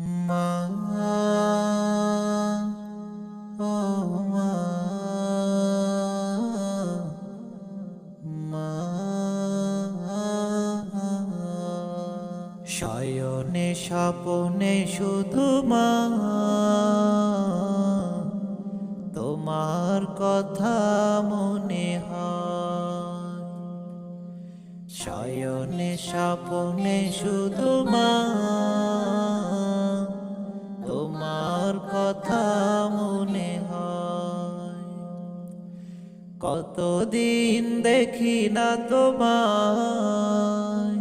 মা ও মা মা শয়নে স্বপনে শুধু মা, তোমার কথা মনে হয়। শয়নে স্বপনে শুধু মা কতদিন দেখি না তোমায়।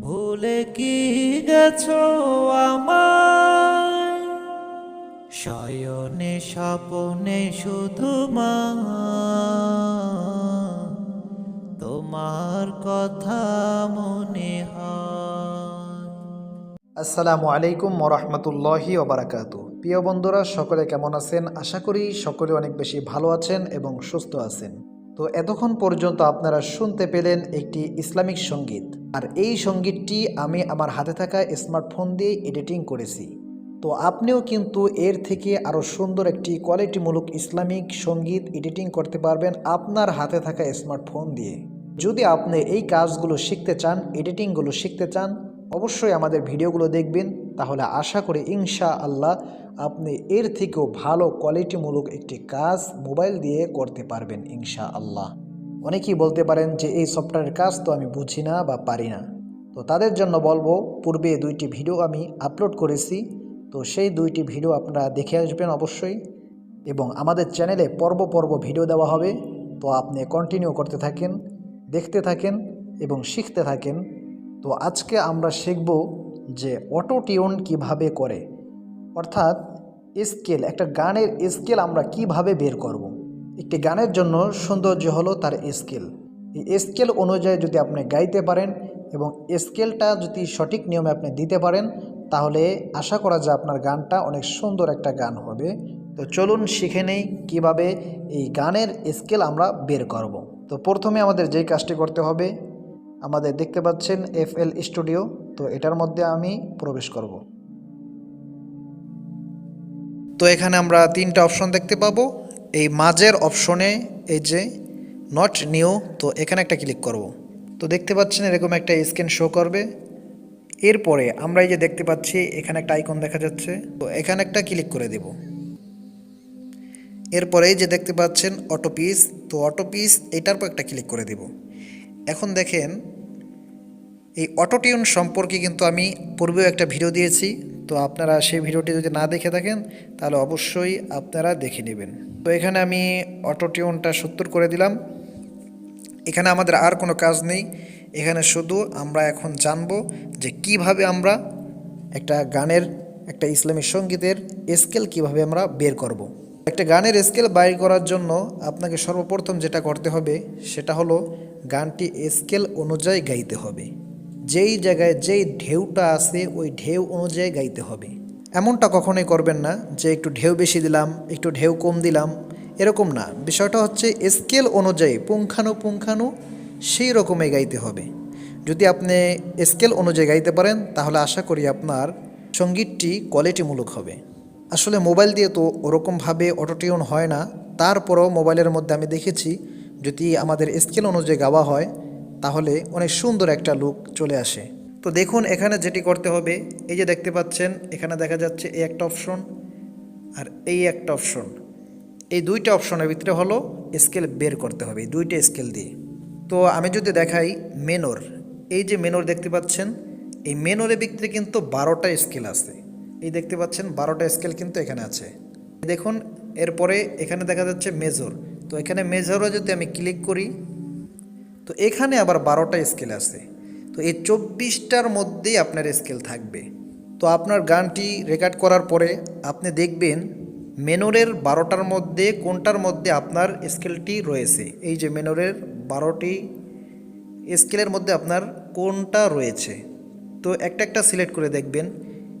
ভুলে কি গেছো আমায়? শয়নে স্বপনে শুধু মা। তোমার কথা মনে হয়। আসসালামু আলাইকুম ওরহমতুল্লাহি ওবরাকাতু প্রিয় বন্ধুরা, সকলে কেমন আছেন? আশা করি সকলে অনেক বেশি ভালো আছেন এবং সুস্থ আছেন। তো এতক্ষণ পর্যন্ত আপনারা শুনতে পেলেন একটি ইসলামিক সংগীত। আর এই সঙ্গীতটি আমি আমার হাতে থাকা স্মার্টফোন দিয়ে এডিটিং করেছি। তো আপনিও কিন্তু এর থেকে আরও সুন্দর একটি কোয়ালিটিমূলক ইসলামিক সংগীত এডিটিং করতে পারবেন আপনার হাতে থাকা স্মার্টফোন দিয়ে। যদি আপনি এই কাজগুলো শিখতে চান, এডিটিংগুলো শিখতে চান, অবশ্যই আমাদের ভিডিওগুলো দেখবেন। তাহলে আশা করি ইনশা আল্লাহ আপনি এর থেকেও ভালো কোয়ালিটিমূলক একটি কাজ মোবাইল দিয়ে করতে পারবেন ইনশা আল্লাহ অনেকেই বলতে পারেন যে এই সফটওয়্যারের কাজ তো আমি বুঝি না বা পারি না। তো তাদের জন্য বলব, পূর্বে দুইটি ভিডিও আমি আপলোড করেছি। তো সেই দুইটি ভিডিও আপনারা দেখে আসবেন অবশ্যই। এবং আমাদের চ্যানেলে পর্ব পর্ব ভিডিও দেওয়া হবে। তো আপনি কন্টিনিউ করতে থাকেন, দেখতে থাকেন এবং শিখতে থাকেন। তো আজকে আমরা শিখব যে অটো টিউন কীভাবে করে, অর্থাৎ স্কেল, একটা গানের স্কেল আমরা কীভাবে বের করব। একটি গানের জন্য সৌন্দর্য হলো তার স্কেল এই স্কেল অনুযায়ী যদি আপনি গাইতে পারেন এবং স্কেলটা যদি সঠিক নিয়মে আপনি দিতে পারেন, তাহলে আশা করা যায় আপনার গানটা অনেক সুন্দর একটা গান হবে তো চলুন শিখে নেই কীভাবে এই গানের স্কেল আমরা বের করব। তো প্রথমে আমাদের যেই কাজটি করতে হবে আমাদের দেখতে পাচ্ছেন এফ এল স্টুডিও, তো এটার মধ্যে আমি প্রবেশ করব। তো এখানে আমরা তিনটা অপশন দেখতে পাবো। এই মাঝের অপশনে এই যে নট নিউ তো এখানে একটা ক্লিক করব। তো দেখতে পাচ্ছেন এরকম একটা স্ক্যান শো করবে। এরপরে আমরা এই যে দেখতে পাচ্ছি, এখানে একটা আইকন দেখা যাচ্ছে। তো এখানে একটা ক্লিক করে দেব। এরপরে যে দেখতে পাচ্ছেন অটো পিস তো অটো পিস এটার পর একটা ক্লিক করে দেব। এখন দেখেন এই অটোটিউন সম্পর্কে কিন্তু আমি পূর্বেও একটা ভিডিও দিয়েছি, তো আপনারা সেই ভিডিওটি যদি না দেখে থাকেন, তাহলে অবশ্যই আপনারা দেখে নেবেন। তো এখানে আমি অটোটিউনটা সত্তর করে দিলাম। এখানে আমাদের আর কোনো কাজ নেই। এখানে শুধু আমরা এখন জানব যে কীভাবে আমরা একটা গানের, একটা ইসলামী সঙ্গীতের স্কেল কীভাবে আমরা বের করব। একটা গানের স্কেল বাইর করার জন্য আপনাকে সর্বপ্রথম যেটা করতে হবে, সেটা হলো গানটি স্কেল অনুযায়ী গাইতে হবে। যেই জায়গায় যেই ঢেউটা আছে, ওই ঢেউ অনুযায়ী গাইতে হবে। এমনটা কখনোই করবেন না যে একটু ঢেউ বেশি দিলাম, একটু ঢেউ কম দিলাম, এরকম না। বিষয়টা হচ্ছে স্কেল অনুযায়ী, পুঙ্খানু পুঙ্খানু সেই রকমই গাইতে হবে। যদি আপনি স্কেল অনুযায়ী গাইতে পারেন, তাহলে আশা করি আপনার সঙ্গীতটি কোয়ালিটিমূলক হবে। আসলে মোবাইল দিয়ে তো ওরকমভাবে অটোটিউন হয় না। তারপরও মোবাইলের মধ্যে আমি দেখেছি, যদি আমাদের স্কেল অনুযায়ী গাওয়া হয় তাহলে অনেক সুন্দর একটা লুক চলে আসে। তো দেখুন, এখানে যেটি করতে হবে, এই যে দেখতে পাচ্ছেন, এখানে দেখা যাচ্ছে এই একটা অপশন আর এই একটা অপশন এই দুইটা অপশনের ভিতরে হলো স্কেল বের করতে হবে দুইটা স্কেল দিয়ে। তো আমি যদি দেখাই মেনোর এই যে মেনোর দেখতে পাচ্ছেন, এই মেনোরের ভিতরে কিন্তু বারোটা স্কেল আছে। এই দেখতে পাচ্ছেন, বারোটা স্কেল কিন্তু এখানে আছে। দেখুন, এরপরে এখানে দেখা যাচ্ছে মেজর তো এখানে মেজরও যদি আমি ক্লিক করি তো এখানে আবার বারোটা স্কেল আছে। তো এই চব্বিশটার মধ্যেই আপনার স্কেল থাকবে। তো আপনার গানটি রেকর্ড করার পরে আপনি দেখবেন মেনোরের বারোটার মধ্যে কোনটার মধ্যে আপনার স্কেলটি রয়েছে। এই যে মেনোরের বারোটি স্কেলের মধ্যে আপনার কোনটা রয়েছে। তো একটা একটা সিলেক্ট করে দেখবেন।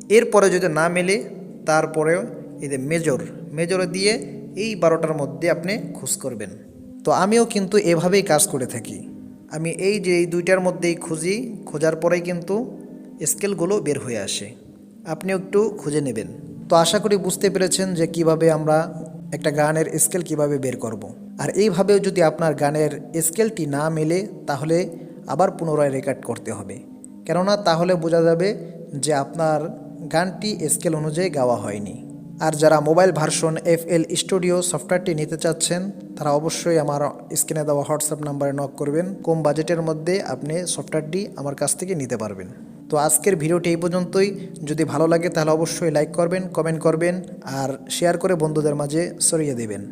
এরপরে যদি না মেলে, তারপরেও এই যে মেজর মেজরে দিয়ে এই বারোটার মধ্যে আপনি খোঁজ করবেন। তো আমিও কিন্তু এভাবেই কাজ করে থাকি। আমি এই যে এই দুইটার মধ্যেই খুঁজি, খোঁজার পরেই কিন্তু স্কেলগুলো বের হয়ে আসে। আপনি একটু খুঁজে নেবেন। তো আশা করি বুঝতে পেরেছেন যে কীভাবে আমরা একটা গানের স্কেল কীভাবে বের করব। আর এইভাবেও যদি আপনার গানের স্কেলটি না মেলে, তাহলে আবার পুনরায় রেকর্ড করতে হবে। কেননা তাহলে বোঝা যাবে যে আপনার গানটি স্কেল অনুযায়ী গাওয়া হয়নি। আর যারা mobile version F L studio সফটওয়্যারটি নিতে চাচ্ছেন, তারা অবশ্যই আমার স্ক্রিনে দেওয়া হোয়াটসঅ্যাপ নাম্বারে নক করবেন। কম বাজেটের মধ্যে আপনি সফটওয়্যারটি আমার কাছ থেকে নিতে পারবেন। তো আজকের ভিডিওটি এই পর্যন্তই। যদি ভালো লাগে তাহলে অবশ্যই লাইক করবেন, কমেন্ট করবেন, আর শেয়ার করে বন্ধুদের মাঝে সরিয়ে দেবেন।